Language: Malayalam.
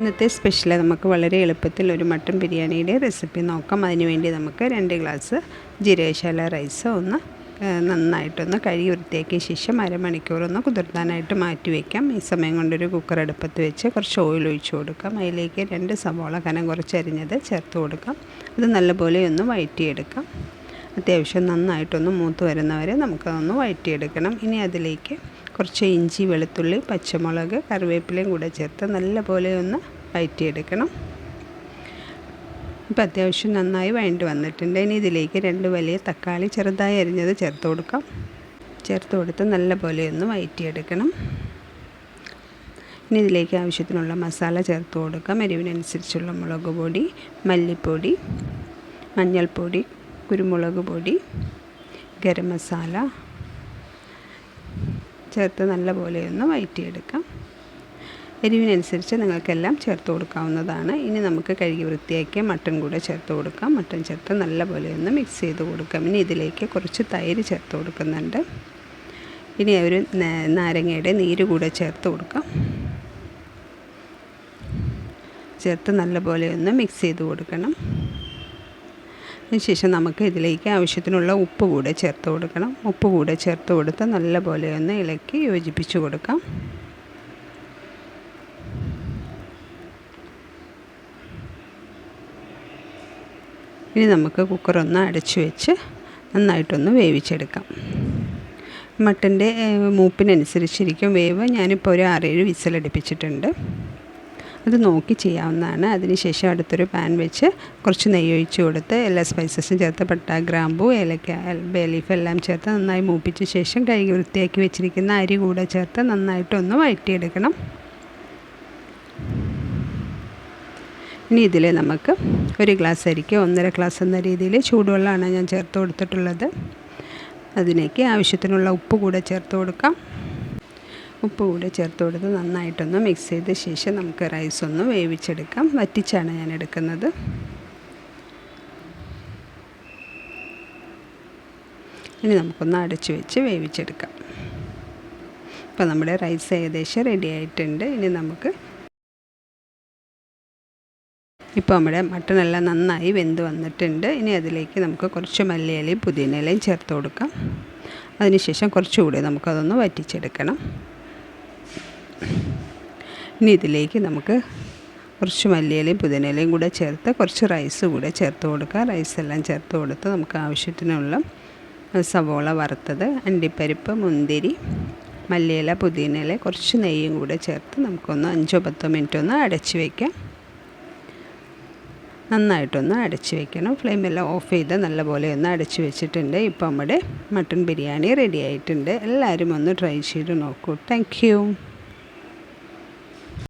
ഇന്നത്തെ സ്പെഷ്യൽ നമുക്ക് വളരെ എളുപ്പത്തിൽ ഒരു മട്ടൻ ബിരിയാണിയുടെ റെസിപ്പി നോക്കാം. അതിനുവേണ്ടി നമുക്ക് രണ്ട് ഗ്ലാസ് ജീരകശാല റൈസ് ഒന്ന് നന്നായിട്ടൊന്ന് കഴുകി വൃത്തിയാക്കിയ ശേഷം അരമണിക്കൂറൊന്ന് കുതിർത്താനായിട്ട് മാറ്റി വയ്ക്കാം ഈ സമയം കൊണ്ടൊരു കുക്കർ അടുപ്പത്ത് വെച്ച് കുറച്ച് ഓയിൽ ഒഴിച്ച് കൊടുക്കാം. അതിലേക്ക് രണ്ട് സവോള കനം കുറച്ച് അരിഞ്ഞത് ചേർത്ത് കൊടുക്കാം. അത് നല്ലപോലെ ഒന്ന് വഴറ്റിയെടുക്കാം. അത്യാവശ്യം നന്നായിട്ടൊന്ന് മൂത്ത് വരുന്നവരെ നമുക്കതൊന്ന് വഴറ്റിയെടുക്കണം. ഇനി അതിലേക്ക് കുറച്ച് ഇഞ്ചി വെളുത്തുള്ളി പച്ചമുളക് കറിവേപ്പിലയും കൂടെ ചേർത്ത് നല്ലപോലെ ഒന്ന് വഴറ്റിയെടുക്കണം ഇപ്പം അത്യാവശ്യം നന്നായി വഴണ്ടി വന്നിട്ടുണ്ട്. ഇനി ഇതിലേക്ക് രണ്ട് വലിയ തക്കാളി ചെറുതായി അരിഞ്ഞത് ചേർത്ത് കൊടുക്കാം. ചേർത്ത് കൊടുത്ത് നല്ലപോലെ ഒന്ന് വഴറ്റിയെടുക്കണം ഇനി ഇതിലേക്ക് ആവശ്യത്തിനുള്ള മസാല ചേർത്ത് കൊടുക്കാം. എരിവിനനുസരിച്ചുള്ള മുളക് പൊടി മല്ലിപ്പൊടി മഞ്ഞൾപ്പൊടി കുരുമുളക് പൊടി ഗരം മസാല ചേർത്ത് നല്ലപോലെ ഒന്ന് വയറ്റിയെടുക്കാം. എരിവിനനുസരിച്ച് നിങ്ങൾക്കെല്ലാം ചേർത്ത് കൊടുക്കാവുന്നതാണ്. ഇനി നമുക്ക് കഴുകി വൃത്തിയാക്കിയ മട്ടൺ കൂടെ ചേർത്ത് കൊടുക്കാം. മട്ടൺ ചേർത്ത് നല്ലപോലെ ഒന്ന് മിക്സ് ചെയ്ത് കൊടുക്കാം. ഇനി ഇതിലേക്ക് കുറച്ച് തൈര് ചേർത്ത് കൊടുക്കുന്നുണ്ട്. ഇനി ഒരു നാരങ്ങയുടെ നീര് കൂടെ ചേർത്ത് കൊടുക്കാം. ചേർത്ത് നല്ലപോലെ ഒന്ന് മിക്സ് ചെയ്ത് കൊടുക്കണം. അതിനുശേഷം നമുക്ക് ഇതിലേക്ക് ആവശ്യത്തിനുള്ള ഉപ്പ് കൂടെ ചേർത്ത് കൊടുക്കണം. ഉപ്പ് കൂടെ ചേർത്ത് കൊടുത്ത് നല്ലപോലെ ഒന്ന് ഇളക്കി യോജിപ്പിച്ച് കൊടുക്കാം. ഇനി നമുക്ക് കുക്കറൊന്ന് അടച്ചു വെച്ച് നന്നായിട്ടൊന്ന് വേവിച്ചെടുക്കാം. മട്ടന്റെ മൂപ്പിനനുസരിച്ചിരിക്കും വേവ്. ഞാനിപ്പോൾ ഒരു ആറേഴ് വിസിലടുപ്പിച്ചിട്ടുണ്ട്. അത് നോക്കി ചെയ്യാവുന്നതാണ്. അതിനുശേഷം അടുത്തൊരു പാൻ വെച്ച് കുറച്ച് നെയ്യ് ഒഴിച്ച് കൊടുത്ത് എല്ലാ സ്പൈസസും ചേർത്ത് പട്ട ഗ്രാമ്പു ഏലക്ക ബേലീഫ് എല്ലാം ചേർത്ത് നന്നായി മൂപ്പിച്ച ശേഷം കഴുകി വൃത്തിയാക്കി വെച്ചിരിക്കുന്ന അരി കൂടെ ചേർത്ത് നന്നായിട്ടൊന്ന് വഴറ്റിയെടുക്കണം. ഇനി ഇതിൽ നമുക്ക് ഒരു ഗ്ലാസ് അരിക്ക് ഒന്നര ഗ്ലാസ് എന്ന രീതിയിൽ ചൂടുവെള്ളമാണ് ഞാൻ ചേർത്ത് കൊടുത്തിട്ടുള്ളത്. അതിലേക്ക് ആവശ്യത്തിനുള്ള ഉപ്പ് കൂടെ ചേർത്ത് കൊടുക്കാം. ഉപ്പ് കൂടെ ചേർത്ത് കൊടുത്ത് നന്നായിട്ടൊന്ന് മിക്സ് ചെയ്ത ശേഷം നമുക്ക് റൈസ് ഒന്ന് വേവിച്ചെടുക്കാം. വറ്റിച്ചാണ് ഞാൻ എടുക്കുന്നത്. ഇനി നമുക്കൊന്ന് അടച്ചു വെച്ച് വേവിച്ചെടുക്കാം. ഇപ്പോൾ നമ്മുടെ റൈസ് ഏകദേശം റെഡി ആയിട്ടുണ്ട്. ഇനി നമുക്ക് ഇപ്പോൾ നമ്മുടെ മട്ടണെല്ലാം നന്നായി വെന്ത് വന്നിട്ടുണ്ട്. ഇനി അതിലേക്ക് നമുക്ക് കുറച്ച് മല്ലിയിലയും പുതിനയിലയും ചേർത്ത് കൊടുക്കാം. അതിനുശേഷം കുറച്ചുകൂടി നമുക്കതൊന്ന് വറ്റിച്ചെടുക്കണം. ഇനി ഇതിലേക്ക് നമുക്ക് കുറച്ച് മല്ലിയിലയും പുതിനയിലയും കൂടെ ചേർത്ത് കുറച്ച് റൈസ് കൂടെ ചേർത്ത് കൊടുക്കുക. റൈസ് എല്ലാം ചേർത്ത് കൊടുത്ത് നമുക്ക് ആവശ്യത്തിനുള്ള സവോള വറുത്തത് അണ്ടിപ്പരിപ്പ് മുന്തിരി മല്ലിയില പുതിനയില കുറച്ച് നെയ്യും കൂടെ ചേർത്ത് നമുക്കൊന്ന് അഞ്ചോ പത്തോ മിനിറ്റ് ഒന്ന് അടച്ച് വയ്ക്കാം നന്നായിട്ടൊന്ന് അടച്ച് വെക്കണം. ഫ്ലെയിമെല്ലാം ഓഫ് ചെയ്ത് നല്ലപോലെ ഒന്ന് അടച്ച് വെച്ചിട്ടുണ്ട്. ഇപ്പോൾ നമ്മുടെ മട്ടൺ ബിരിയാണി റെഡി ആയിട്ടുണ്ട്. എല്ലാവരും ഒന്ന് ട്രൈ ചെയ്ത് നോക്കൂ. താങ്ക്